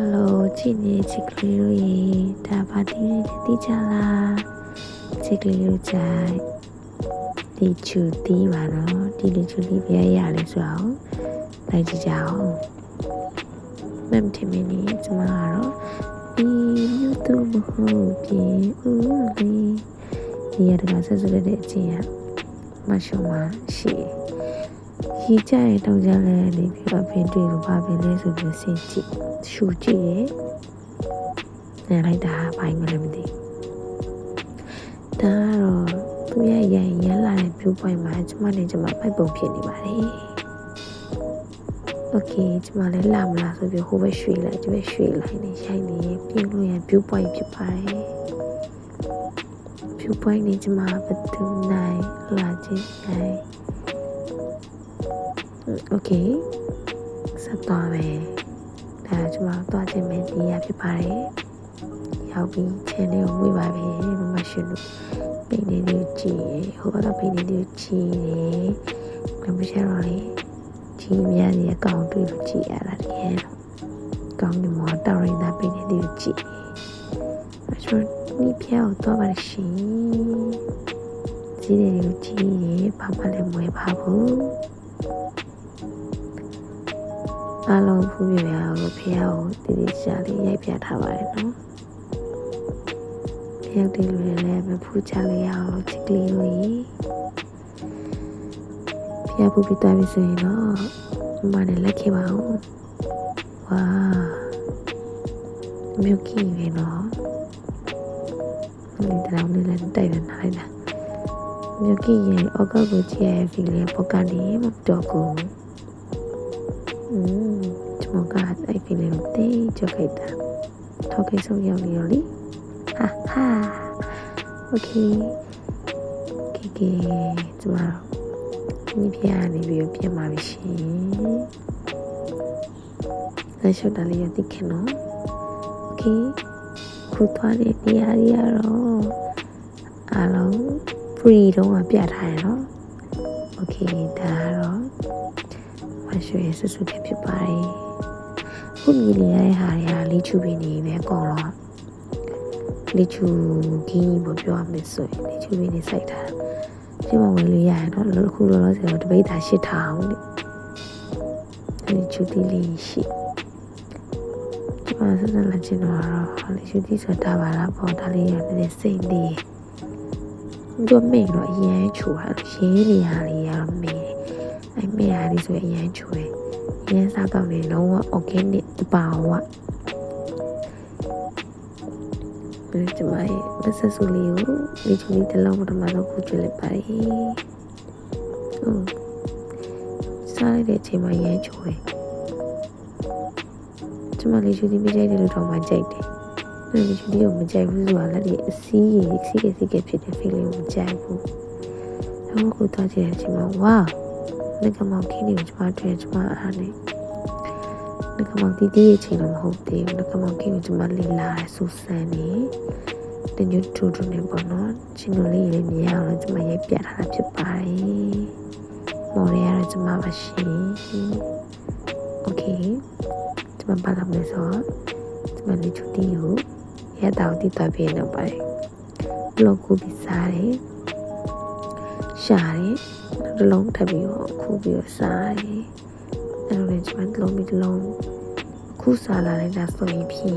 Hello ချစ်နေချစ်ကလေးတို့ရေဒါပါတီးနေတိကြလားချစ်ကလေးတို့ကြိုက်ဒီချူတီးပါနော်ဒီဒီချူတီးပြရရလဲဆိုတော့လိုက်ကြည့်ကြအောင်မမ်တီမီနီကျမကတော့ဒီမြို့သူမဟုတ်ပြေဦးလေးဒီရတကဆက်စုရတဲ့အချင်းကမရှုံးပါရှိတယ် ရီကြရဲ့တောင်ကြလဲနေပြီးတော့ပင်တွေ့လို့ပါပင်လဲဆိုပြီးစင်ကြည့်ရှူကြည့်ရဲ့နေလိုက်တာဘာမှလည်းမသိဒါကတော့သူရဲ့ရန်ရန်လာတဲ့ view point မှာကျမနဲ့ကျမပိုက်ပုံဖြစ်နေပါတယ်โอเคကျမလည်းလာမလားဆိုပြီးဟိုဘက်ရွှေ့လိုက်ဒီဘက်ရွှေ့လိုက်နေရိုက်နေပြင်လို့ရ view point ဖြစ်ပါတယ် view point နေကျမဘယ်သူနိုင်လာခြင်းနိုင် โอเคဆက်သွားမယ်ဒါကျွန်တော်သွားခြင်းမဲ့ဒီရဖြစ်ပါတယ်ရောက်ပြီး channel ကိုမွေးပါပြီမမရှင်တို့ပိနေလေးကြည့်ဟိုဘက်ကပိနေလေးကြည့်တယ်မမရှင်တော့လေကြည့်များနေအကောင့်တွေ့လို့ကြည့်ရတာတကယ်ကောင်းနေမှာတောက်ရင်းသားပိနေလေးကြည့်ကျွန်တော်ဒီပြောက်တော့ပါရှင်ကြည့်တယ်ကိုကြည့်ရဘာမှလည်းမွေးပါဘူး အားလုံးဖူးပြရအောင်လို့ဖះကိုတည်တည်ရှာလေးရိုက်ပြထားပါတယ်နော်ဖះဒီလိုလည်းမဖူးချလိုက်ရအောင်လို့ချစ်ကလေးတို့ရေဖះဖူးပြီးသွားပြီဆိုရင်တော့မမနဲ့လက်ခဲ့ပါဦးဝါမြုပ်ကြီးပဲနော်ဒီတောင်လေးလည်းတိုက်နေနိုင်တာမြုပ်ကြီးရင်အောက်ကကိုကြည့်ရဖီလေးပေါက်ကနေမတော်ကူอืม ကျွန်မကအဲ့ဖီလေးကိုတိတ်ကြက်ခိုက်တာထောက်ခိတ်ဆုံးရောက်နေရောလीဟာဟာโอเคကေကေကျွန်မဒီပြရနေပြီးတော့ပြင်ပါပြီရှင်လက်ရှုပ်တာလေးရသိခင်နော်โอเคခုသွားတဲ့နေရာကြီးကတော့အားလုံး free တုံးကပြထားရနော်โอเคဒါကတော့ မရွှေဆူဆူတဲ့ဖြစ်ပါတယ်ခုမြည်နေရတဲ့ဟာတွေကလေးချူပင်နေပဲအကုန်လုံးလေးချူခင်းကြီးပေါ့ပြောရမယ်ဆိုရင်လေးချူပင်နေစိုက်တာဒီမှာဝင်လို့ရရင်တော့အခုလောလောဆယ်တော့တပိတ်တာရှစ်ထောင်လေလေးချူတီလေးရှိဒီမှာဆက်ဆက်လာချင်တော့လေးချူတီဆိုတာပါလားပေါ့ဒါလေးရနေစိတ်လေးတို့မိတ်တော့အရင်ချူတာရင်းနေရလေးရမေး အဲ့မေဟာလေးဆိုရင်အရင်ချိုးတယ်အရင်စားတော့နေလုံးဝ organic တပါဝဘယ်ကျမရဲ့မဆက်ဆူလေးကိုဒီချိုးလေးတစ်လုံးပထမဆုံးခုကျွလိုက်ပါတယ်ဟုတ်စားလိုက်တဲ့အချိန်မှာရမ်းချိုးတယ်ကျမလေးချိုးဒီမကြိုက်တယ်လို့တော့မှကြိုက်တယ်အဲ့ဒီချိုးဒီကိုမကြိုက်ဘူးဆိုတာလည်းဒီအစီးကြီးစီးကစီးကဖြစ်တဲ့ feeling ကိုမကြိုက်ဘူးအခုကိုသွားကြည့်တဲ့အချိန်မှာ wow ငကမောင်ခင်းနေကိုကျမတွေ့ကျမအားနေငကမောင်တီးတီးရဲ့ချိန်တော့မဟုတ်သေးဘူးငကမောင်ခင်းကိုကျမလေးလာဆူဆန်နေတညွတ်ထူထူနေပေါ့နော်ချင်းတို့လေးလေးမြင်အောင်လို့ကျမရိုက်ပြထားတာဖြစ်ပါတယ်မော်ရရကျမပါရှင်โอเคကျမပါလာမယ်ဆိုကျမလေးချူတီကိုရတောက်တီးသွားပြနေပါတယ်ဘလော့ကိုပြီးစားတယ်ရှာတယ် တစ်လုံးထပ်ပြီးတော့ခုပြီးတော့စားတယ်အဲ့လိုလေကျွန်မတစ်လုံးပြီးတစ်လုံးခုစားလာလိုက်တာဆိုရင်ဖြင့်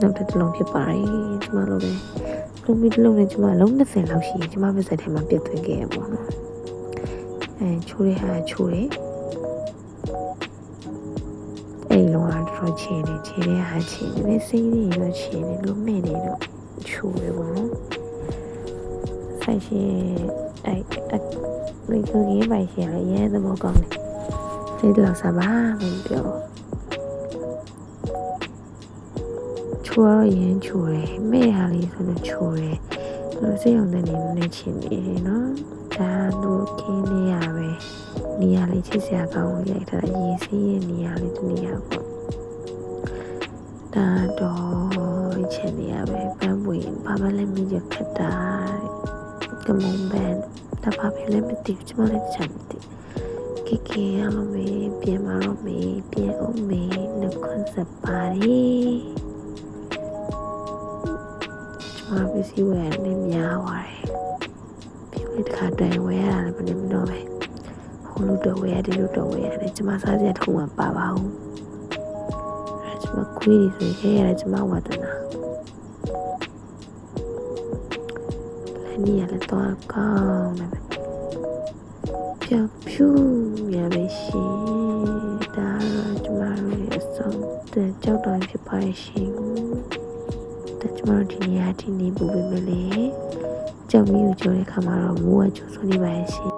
နောက်တစ်လုံးဖြစ်ပါတယ်ကျွန်မလိုပဲလုံးပြီးတစ်လုံးနဲ့ကျွန်မလုံး20လောက်ရှိရင်ကျွန်မပါစက်ထဲမှာပြတ်သွင်းခဲ့ရပေါ့နော်အဲချိုးတဲ့ဟာချိုးတယ်အဲ့လုံးကတော့တော်ချင်းနေချင်းတဲ့ဟာချင်းနေစိတ်တွေတော့ချင်းနေလုံးမဲ့နေတော့ချိုးရပေါ့နော် ဆိုင်ရှင်အဲ့အဲ့လေချိုးကြီးပိုင်ရှင်လည်းရဲသဘောကောင်းတယ်စိတ်လောက်စားပါမပြောချိုးတော့ရင်ချိုးတယ်မဲ့ဟာလေးဆိုတော့ချိုးတယ်လို့စိတ်အောင်တဲ့နေနေချင်းနေနော်ဒါတို့ခင်းနေရပဲနေရာလေးချစ်စရာကောင်းလို့ရိုက်ထားတာရေးစီးရဲ့နေရာလေးတနေရာပေါ့ဒါတော့ချင်နေရပဲပန်းပွေဘာမှလည်းမရခက်တာ ကမုံဘန်ဒါဘာပဲလည်းမသိဘူးကျမလည်းချမ်းမသိကဲကေကေရလို့မေးပြင်มาတော့မေးပြင်အောင်မေးနှုတ်ခွန်းဆက်ပါတယ်ကျွန်မပစ္စည်းဝယ်နေများပါတယ်ပြင်လေးတစ်ခါတည်းဝယ်ရတာလည်းမနေမတော့ပဲဟိုလိုတော့ဝယ်ရတယ်လို့တော့ဝယ်ရတယ်ကျွန်မစားစရာတစ်ခုမှပါပါဘူးအဲကျွန်မခွေးတွေဆိုရင်ခဲရတယ်ကျွန်မဝတ်တနာ လည်းနေရလည်းတော့ကောင်းတယ်ပြောင်ဖြူရမယ်ရှင်ဒါတော့ကျမတို့ရဲ့အဆုံးတဲ့ကြောက်တော်ဖြစ်ပါရဲ့ရှင်ဒါကျမတို့ဒီနေရာဒီနေပူပေးမလဲကြောက်မီကိုကြောတဲ့ခါမှာတော့မိုးကကျိုးဆိုနေပါရဲ့ရှင်